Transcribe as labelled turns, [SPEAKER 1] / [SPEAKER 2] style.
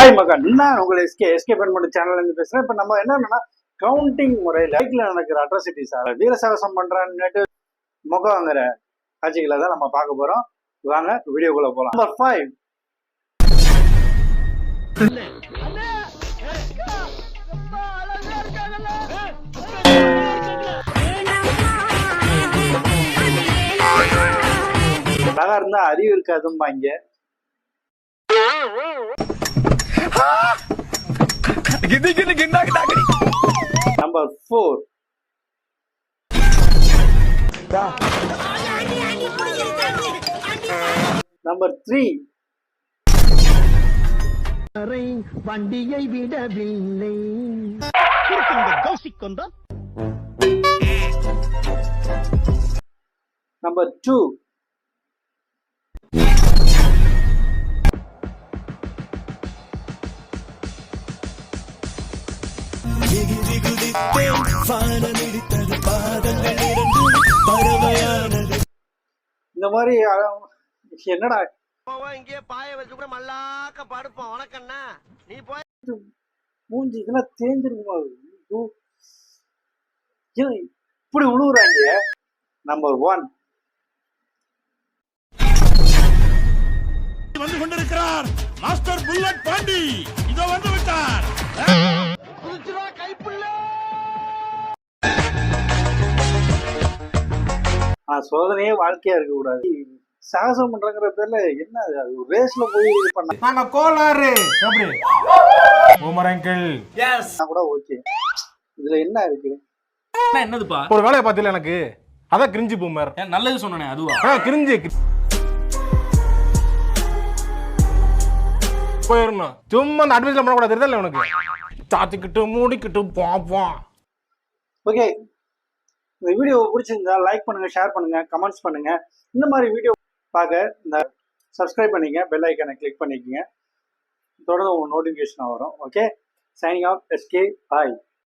[SPEAKER 1] Hi மகன். நான் உங்களை எஸ்கே எஸ்கே பெண்மணி சேனல்ல இருந்து பேசுறேன். இப்போ நம்ம என்னன்னா கவுண்டிங் முறையில் லைக்ல நடக்கிற அட்ராசிட்டிஸ் வீரசாகசம் பண்றான்னு முகங்கிற காட்சிகளை தான் நம்ம பார்க்க போறோம். வாங்க வீடியோக்குள்ள போலாம். நம்பர் ஃபைவ் அழகா இருந்தா அறிவு இருக்காதும்பாங்க. நம்பர் ஃபோர் நம்பர் த்ரீ
[SPEAKER 2] வண்டியை விடவில்லை.
[SPEAKER 1] நம்பர் டூ இந்த மாதிரி என்னடா?
[SPEAKER 3] இங்கேயே பாய வச்சு கூட மல்லாக்க படுப்போம். வணக்கண்ணா நீ போய்
[SPEAKER 1] மூஞ்சி இதெல்லாம் தேஞ்சிருக்குமா? இப்படி உழுவுறாங்க. நம்பர் ஒன்
[SPEAKER 4] வந்து கொண்டிருக்கிறார். Master bullet Pandi.
[SPEAKER 1] சோதனையே வாழ்க்கையா இருக்க கூடாது. சாகசம் பண்றங்கிற பேர்ல என்ன அது? அது ஒரு ரேஸ்ல போய் இது பண்ணா
[SPEAKER 5] நாங்க கோளாறு. எப்படி? பூமர் அங்கிள்
[SPEAKER 1] கூட ஓகே இதுல என்ன இருக்கு?
[SPEAKER 6] என்னதுப்பா?
[SPEAKER 5] ஒரு வேலையை பார்த்தில எனக்கு. அதான் கிரிஞ்சு பூமர்.
[SPEAKER 6] ஏன் நல்லது சொன்னனே அதுவா?
[SPEAKER 5] ஆ கிரிஞ்சு. போயிடணும் சும்மா அந்த அட்வைஸ்ல பண்ணக்கூடாது தெரியுதா உனக்கு? சாத்திக்கிட்டு மூடிக்கிட்டு பாப்போம்
[SPEAKER 1] ஓகே இந்த வீடியோ பிடிச்சிருந்தா லைக் பண்ணுங்க ஷேர் பண்ணுங்க கமெண்ட்ஸ் பண்ணுங்க. இந்த மாதிரி வீடியோ பார்க்க இந்த சப்ஸ்கிரைப் பண்ணிங்க பெல் ஐக்கனை கிளிக் பண்ணிக்கோங்க. தொடர்ந்து உங்க நோட்டிஃபிகேஷன் வரும். Okay signing off SK bye